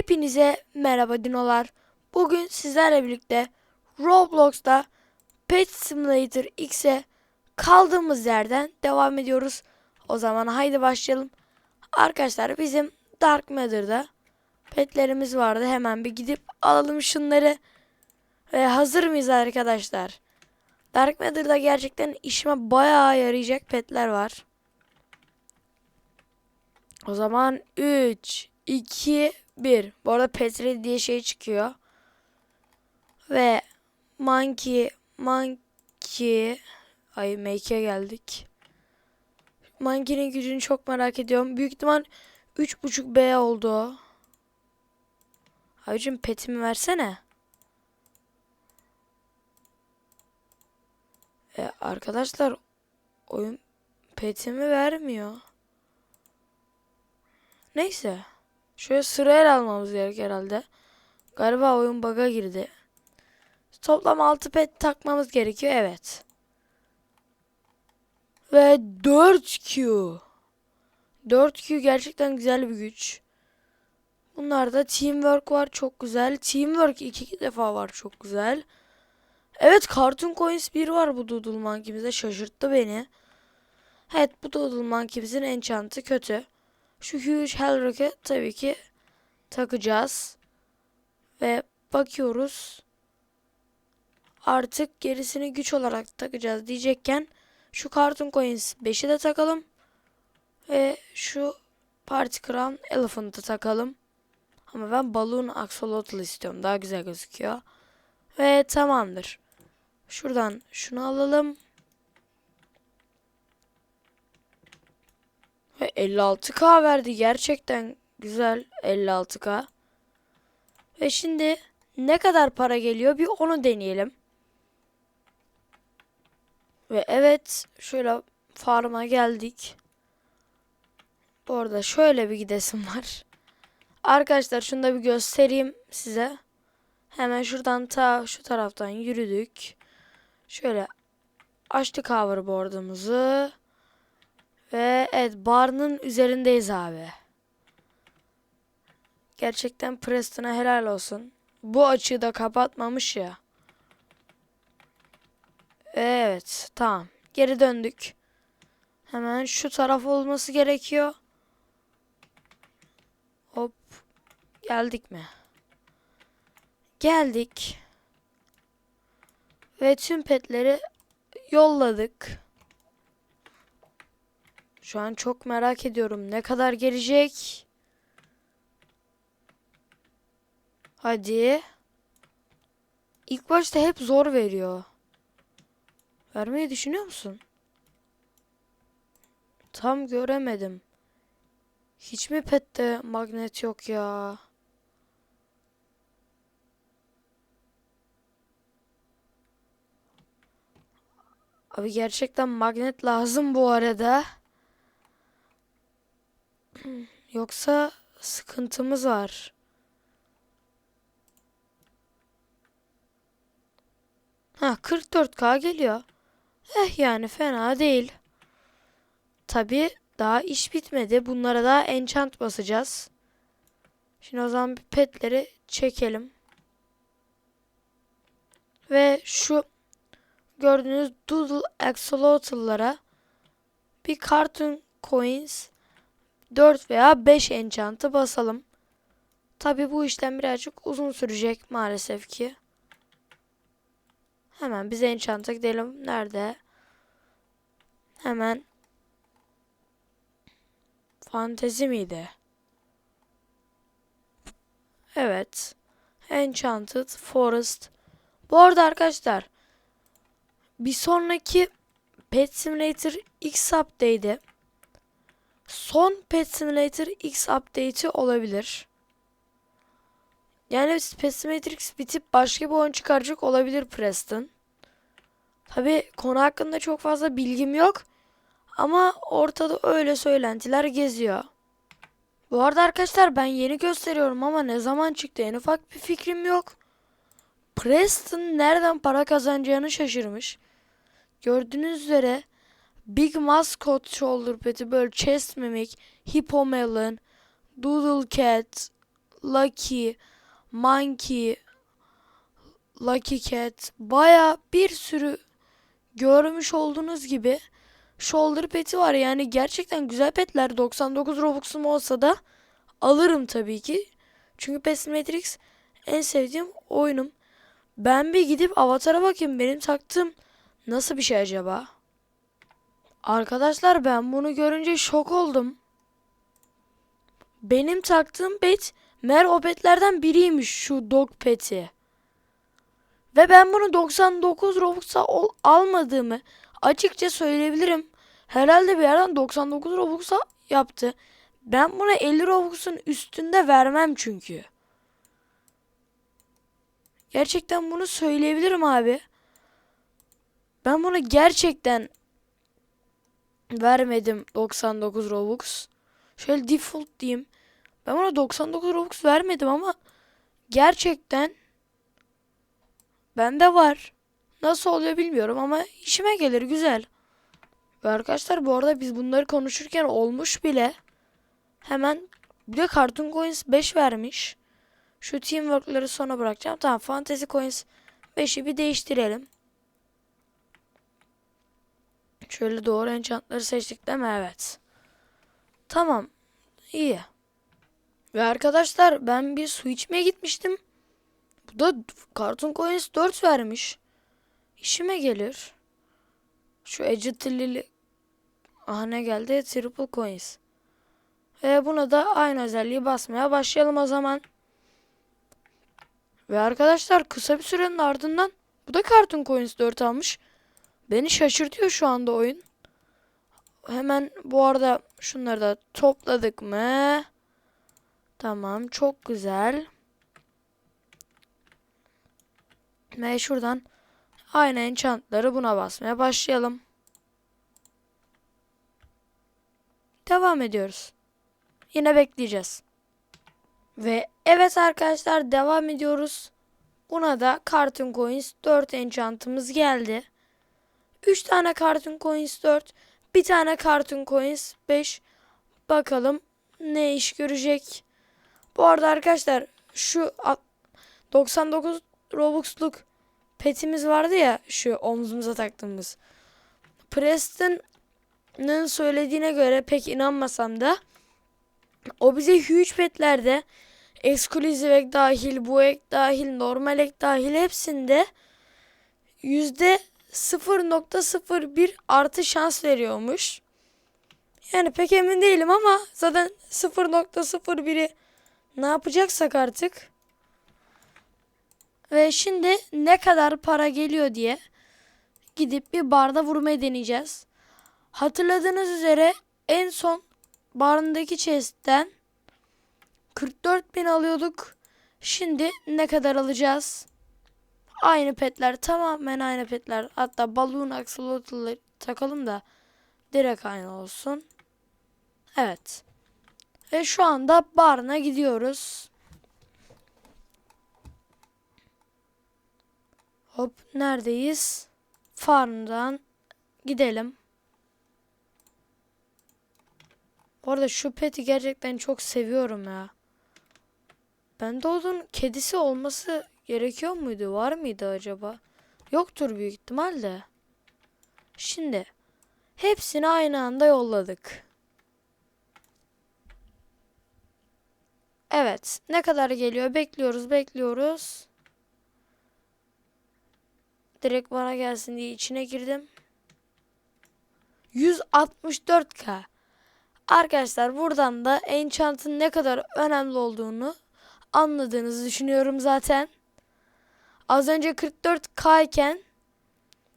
Hepinize merhaba dinolar. Bugün sizlerle birlikte Roblox'ta Pet Simulator X'e kaldığımız yerden devam ediyoruz. O zaman haydi başlayalım. Arkadaşlar bizim Dark Matter'da petlerimiz vardı. Hemen bir gidip alalım şunları. Ve hazır mıyız arkadaşlar? Dark Matter'da gerçekten işime bayağı yarayacak petler var. O zaman 3, 2, 1. Bu arada Petri diye şey çıkıyor. Ve Monkey, Monkey. Ay Make'e geldik. Monkey'nin gücünü çok merak ediyorum. Büyük ihtimal 3.5 B oldu o. Abicim petimi versene. E, arkadaşlar oyun petimi vermiyor. Neyse. Şöyle sırayla almamız gerek herhalde. Galiba oyun bug'a girdi. Toplam 6 pet takmamız gerekiyor. Evet. Ve 4Q. 4Q gerçekten güzel bir güç. Bunlarda teamwork var çok güzel. Teamwork iki defa var çok güzel. Evet Cartoon Coins 1 var bu Doodle Monkey'mizde şaşırttı beni. Evet bu Doodle Monkey'mizin enchant'ı kötü. Şu Huge Hell Rocket tabii ki takacağız. Ve bakıyoruz. Artık gerisini güç olarak takacağız diyecekken şu Cartoon Coins 5'i de takalım. Ve şu Party Crown Elephant'ı takalım. Ama ben Balloon Axolotl istiyorum. Daha güzel gözüküyor. Ve tamamdır. Şuradan şunu alalım. Ve 56k verdi. Gerçekten güzel 56k. Ve şimdi ne kadar para geliyor bir onu deneyelim. Ve evet şöyle farma geldik. Bu arada şöyle bir gidesim var. Arkadaşlar şunu da bir göstereyim size. Hemen şuradan ta şu taraftan yürüdük. Şöyle açtık hoverboard'umuzu. Ve evet barının üzerindeyiz abi. Gerçekten Preston'a helal olsun. Bu açığı da kapatmamış ya. Evet tamam. Geri döndük. Hemen şu taraf olması gerekiyor. Hop. Geldik mi? Geldik. Ve tüm petleri yolladık. Şu an çok merak ediyorum. Ne kadar gelecek? Hadi. İlk başta hep zor veriyor. Vermeyi düşünüyor musun? Tam göremedim. Hiç mi pette magnet yok ya? Abi gerçekten magnet lazım bu arada. Yoksa sıkıntımız var. Ha 44k geliyor. Eh yani fena değil. Tabi daha iş bitmedi. Bunlara daha enchant basacağız. Şimdi o zaman bir petleri çekelim. Ve şu gördüğünüz Doodle Axolotl'lara bir Cartoon Coins 4 veya 5 enchant'ı basalım. Tabi bu işlem birazcık uzun sürecek maalesef ki. Hemen biz enchant'a gidelim. Nerede? Hemen Fantezi miydi? Evet. Enchanted Forest. Bu arada arkadaşlar bir sonraki Pet Simulator X update'i son Pet Simulator X update'i olabilir. Yani Pet Simulator X bitip başka bir oyun çıkaracak olabilir Preston. Tabi konu hakkında çok fazla bilgim yok. Ama ortada öyle söylentiler geziyor. Bu arada arkadaşlar ben yeni gösteriyorum ama ne zaman çıktı en ufak bir fikrim yok. Preston nereden para kazanacağını şaşırmış. Gördüğünüz üzere Big Mascot Shoulder Pet'i böyle Chest Mimic, Hippo Melon, Doodle Cat, Lucky, Monkey, Lucky Cat baya bir sürü görmüş olduğunuz gibi shoulder peti var. Yani gerçekten güzel petler. 99 Robux'um olsa da alırım tabii ki. Çünkü Pet en sevdiğim oyunum. Ben bir gidip avatara bakayım. Benim taktığım nasıl bir şey acaba? Arkadaşlar ben bunu görünce şok oldum. Benim taktığım pet mer o biriymiş şu dog peti. Ve ben bunu 99 Robux'a almadığımı açıkça söyleyebilirim. Herhalde bir yerden 99 Robux'a yaptı. Ben buna 50 Robux'un üstünde vermem çünkü. Gerçekten bunu söyleyebilirim abi. Ben bunu gerçekten vermedim 99 Robux. Şöyle default diyeyim. Ben buna 99 Robux vermedim ama gerçekten bende var. Nasıl oluyor bilmiyorum ama işime gelir güzel. Ve arkadaşlar bu arada biz bunları konuşurken olmuş bile. Hemen bir de Cartoon Coins 5 vermiş. Şu teamwork'ları sona bırakacağım. Tamam Fantasy Coins 5'i bir değiştirelim. Şöyle doğru enchantları seçtik değil mi? Evet. Tamam. İyi. Ve arkadaşlar ben bir su içmeye gitmiştim. Bu da Cartoon Coins 4 vermiş. İşime gelir. Şu Ejder'li Aha ne geldi? Triple Coins. Ve buna da aynı özelliği basmaya başlayalım o zaman. Ve arkadaşlar kısa bir sürenin ardından bu da Cartoon Coins 4 almış. Beni şaşırtıyor şu anda oyun. Hemen bu arada şunları da topladık mı? Tamam çok güzel. Ve şuradan aynı enchantları buna basmaya başlayalım. Devam ediyoruz. Yine bekleyeceğiz. Ve evet arkadaşlar devam ediyoruz. Buna da Cartoon Coins 4 enchantımız geldi. 3 tane Cartoon Coins 4, bir tane Cartoon Coins 5. Bakalım ne iş görecek. Bu arada arkadaşlar şu 99 Robux'luk petimiz vardı ya şu omzumuza taktığımız. Preston'ın söylediğine göre pek inanmasam da o bize huge petlerde exclusive ek dahil, bu ek dahil, normal ek dahil hepsinde yüzde 0.01 artı şans veriyormuş. Yani pek emin değilim ama zaten 0.01'i ne yapacaksak artık. Ve şimdi ne kadar para geliyor diye gidip bir barda vurmayı deneyeceğiz. Hatırladığınız üzere en son barındaki chest'ten 44 bin alıyorduk. Şimdi ne kadar alacağız? Aynı petler tamamen aynı petler. Hatta balloon axolotl takalım da direkt aynı olsun. Evet. Ve şu anda barına gidiyoruz. Hop neredeyiz? Farmdan gidelim. Bu arada şu peti gerçekten çok seviyorum ya. Bende onun kedisi olması gerekiyor muydu? Var mıydı acaba? Yoktur büyük ihtimalle. Şimdi hepsini aynı anda yolladık. Evet. Ne kadar geliyor? Bekliyoruz, bekliyoruz. Direkt bana gelsin diye içine girdim. 164k. Arkadaşlar buradan da enchant'ın ne kadar önemli olduğunu anladığınızı düşünüyorum zaten. Az önce 44k iken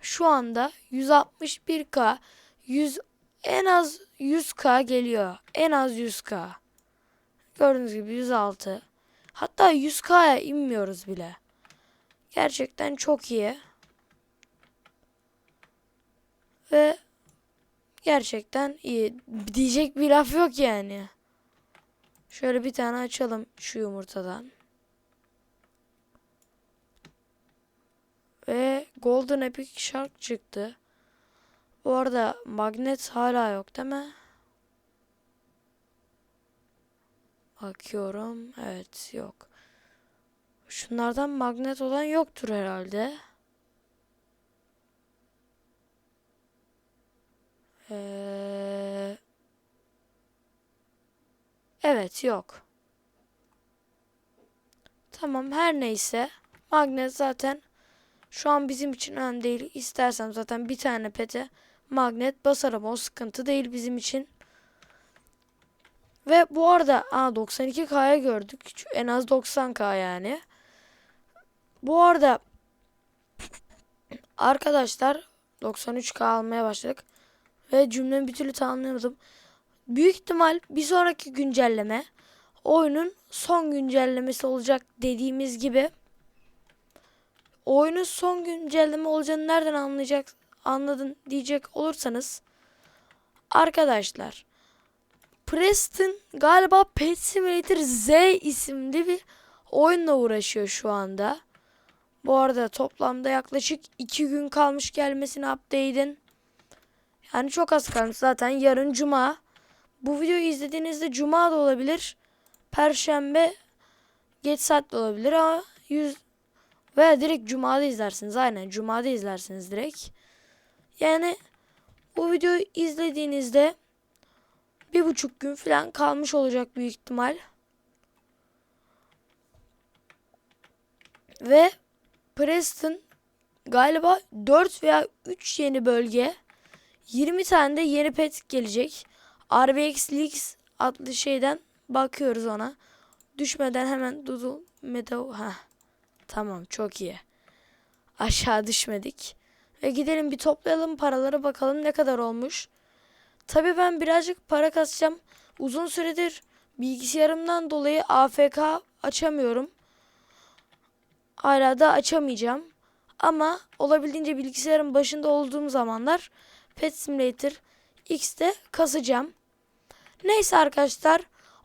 şu anda 161k 100 en az 100k geliyor. En az 100k. Gördüğünüz gibi 106. Hatta 100k'ya inmiyoruz bile. Gerçekten çok iyi. Ve gerçekten iyi. Diyecek bir laf yok yani. Şöyle bir tane açalım şu yumurtadan. Ve Golden Epic Shark çıktı. Bu arada magnet hala yok değil mi? Bakıyorum. Evet yok. Şunlardan magnet olan yoktur herhalde. Ee, evet yok. Tamam her neyse. Magnet zaten şu an bizim için önemli değil. İstersem zaten bir tane pete magnet basarım. O sıkıntı değil bizim için. Ve bu arada aa 92K'ya gördük. En az 90K yani. Bu arada arkadaşlar 93K almaya başladık. Ve cümlemi bir türlü tamamlayamadım. Büyük ihtimal bir sonraki güncelleme oyunun son güncellemesi olacak dediğimiz gibi. Oyunun son güncelleme olacağını nereden anlayacak anladın diyecek olursanız arkadaşlar Preston galiba Pet Simulator Z isimli bir oyunla uğraşıyor şu anda. Bu arada toplamda yaklaşık 2 gün kalmış gelmesine update'in. Yani çok az kalmış zaten yarın cuma. Bu videoyu izlediğinizde cuma da olabilir. Perşembe geç saat de olabilir ama 100 veya direkt cumada izlersiniz. Aynen cumada izlersiniz direkt. Yani bu videoyu izlediğinizde bir buçuk gün falan kalmış olacak büyük ihtimal. Ve Preston galiba 4 veya 3 yeni bölge 20 tane de yeni pet gelecek. RBX Leaks adlı şeyden bakıyoruz ona. Düşmeden hemen Doodle Meadow. ha Tamam çok iyi. Aşağı düşmedik. Ve gidelim bir toplayalım paraları bakalım ne kadar olmuş. Tabii ben birazcık para kasacağım. Uzun süredir bilgisayarımdan dolayı AFK açamıyorum. Hala da açamayacağım. Ama olabildiğince bilgisayarın başında olduğum zamanlar Pet Simulator X'te kasacağım. Neyse arkadaşlar.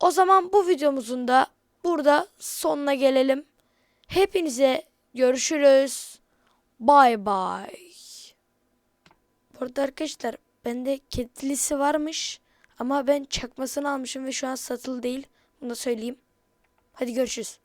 O zaman bu videomuzun da burada sonuna gelelim. Hepinize görüşürüz. Bye bye. Bu arada arkadaşlar bende kedilisi varmış. Ama ben çakmasını almışım ve şu an satılı değil. Bunu da söyleyeyim. Hadi görüşürüz.